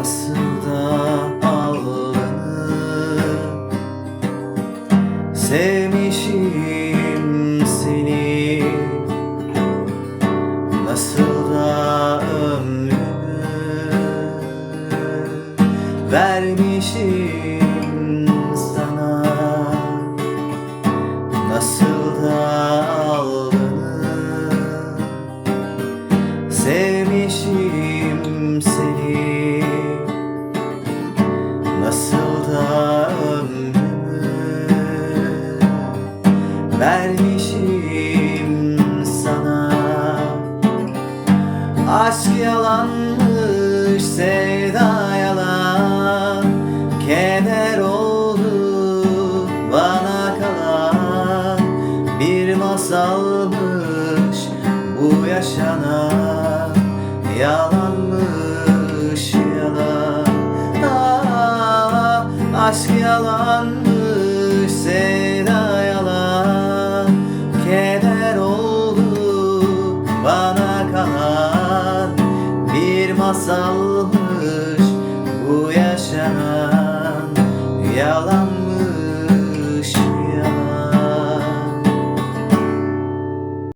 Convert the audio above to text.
Nasıl da aldanır Sevmişim seni. Nasıl da ömrümü Vermişim sana. Nasıl da Nasıl da ömrümü Vermişim sana. Aşk yalanmış sevda yalan. Keder oldu bana kalan. Bir masalmış bu yaşanan Aşk yalanmış Seda yalan. Keder oldu bana kalan. Bir masalmış bu yaşanan Yalan.